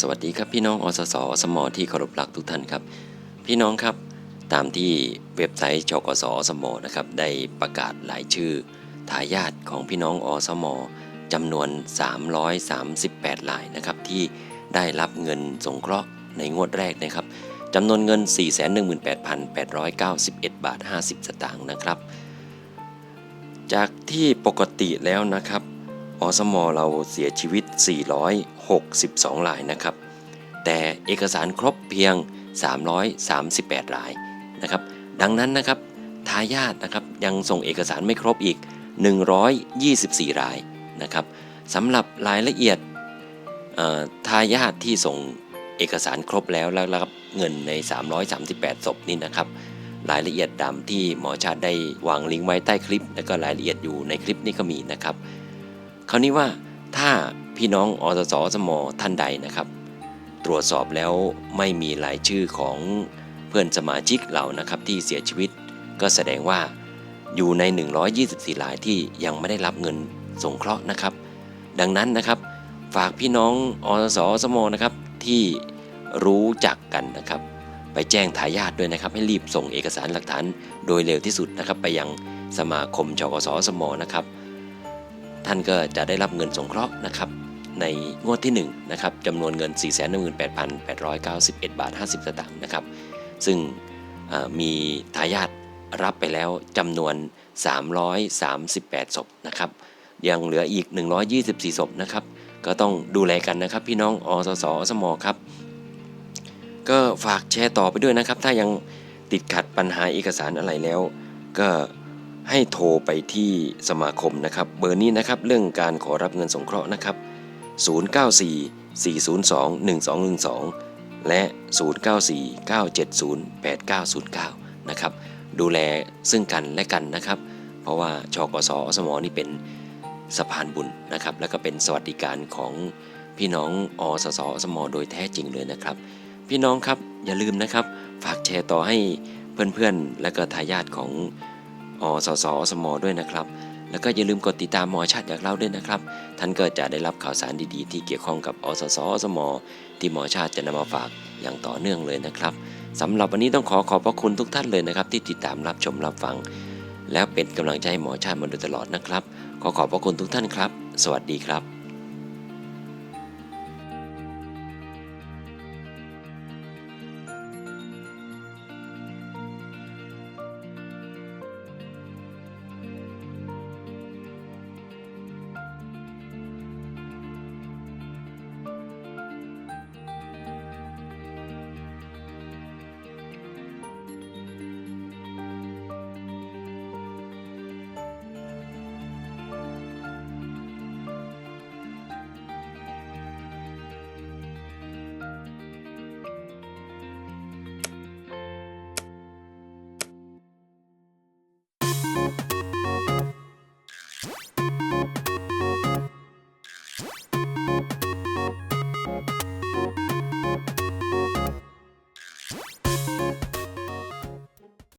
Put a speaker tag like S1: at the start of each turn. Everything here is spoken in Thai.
S1: สวัสดีครับพี่น้องอสสอสมอที่เคารพรักทุกท่านครับ พี่น้องครับตามที่เว็บไซต์ชกสอสมอนะครับได้ประกาศรายชื่อทายาทของพี่น้องอสมอจำนวน 338รายนะครับที่ได้รับเงินสงเคราะห์ในงวดแรกนะครับจำนวนเงิน 418,891 บาท 50 สตางค์นะครับ จากที่ปกติแล้วนะครับ อสมเราเสียชีวิต 462รายนะครับ แต่เอกสารครบเพียง 338รายนะครับ ดังนั้นนะครับทายาทนะครับยังส่งเอกสารไม่ครบอีก 124 รายนะครับสำหรับรายละเอียดทายาทที่ส่งเอกสารครบแล้วแล้วรับเงินใน 338ศพนี่นะครับ รายละเอียดดำที่หมอชาติได้วางลิงก์ไว้ใต้คลิป แล้วก็รายละเอียดอยู่ในคลิปนี้ก็มีนะครับาวนี้ว่าถ้าพี่น้องอสสสมท่านใดนะครับ ตรวจสอบแล้วไม่มีรายชื่อของเพื่อนสมาชิกเรานะครับที่เสียชีวิต ก็แสดงว่าอยู่ใน 124รายที่ยังไม่ได้รับเงินสงเคราะห์นะครับ ดังนั้นนะครับ ฝากพี่น้องอสสสมนะครับที่รู้จักกันนะครับ ไปแจ้งทายาทด้วยนะครับ ให้รีบส่งเอกสารหลักฐานโดยเร็วที่สุดนะครับ ไปยังสมาคมชกสสมนะครับ ท่านก็จะได้รับเงินสงเคราะห์นะครับในงวดที่1นะครับจำนวนเงิน 418,891 บาท 50 สตางค์นะครับ ซึ่งมีทายาทรับไปแล้วจำนวน 338 ศพนะครับ ยังเหลืออีก 124 ศพนะครับ ก็ต้องดูแลกันนะครับ พี่น้องอสสอสมครับ ก็ฝากแชร์ต่อไปด้วยนะครับ ถ้ายังติดขัดปัญหาเอกสารอะไรแล้ว ก็ ให้โทรไปที่สมาคมนะครับ เบอร์นี้นะครับเรื่องการขอรับเงินสงเคราะห์นะครับ 094 402 1212 และ 094 970 8909 นะครับ ดูแลซึ่งกันและกันนะครับ เพราะว่าชกสอสมนี่เป็นสะพานบุญนะครับ แล้วก็เป็นสวัสดิการของพี่น้องอสสอสมอโดยแท้จริงเลยนะครับ พี่น้องครับอย่าลืมนะครับ ฝากแชร์ต่อให้เพื่อนๆ และก็ทายาทของ อสสอสมด้วยนะครับ แล้วก็อย่าลืมกดติดตามหมอชาติอยากเล่าด้วยนะครับ ท่านก็จะได้รับข่าวสารดีๆ ที่เกี่ยวข้องกับอสสอสมที่หมอชาติจะนำมาฝากอย่างต่อเนื่องเลยนะครับสำหรับวันนี้ต้องขอขอบพระคุณทุกท่านเลยนะครับ ที่ติดตามรับชมรับฟัง แล้วเป็นกำลังใจให้หมอชาติมาโดยตลอดนะครับ ขอขอบพระคุณทุกท่านครับ สวัสดีครับ c.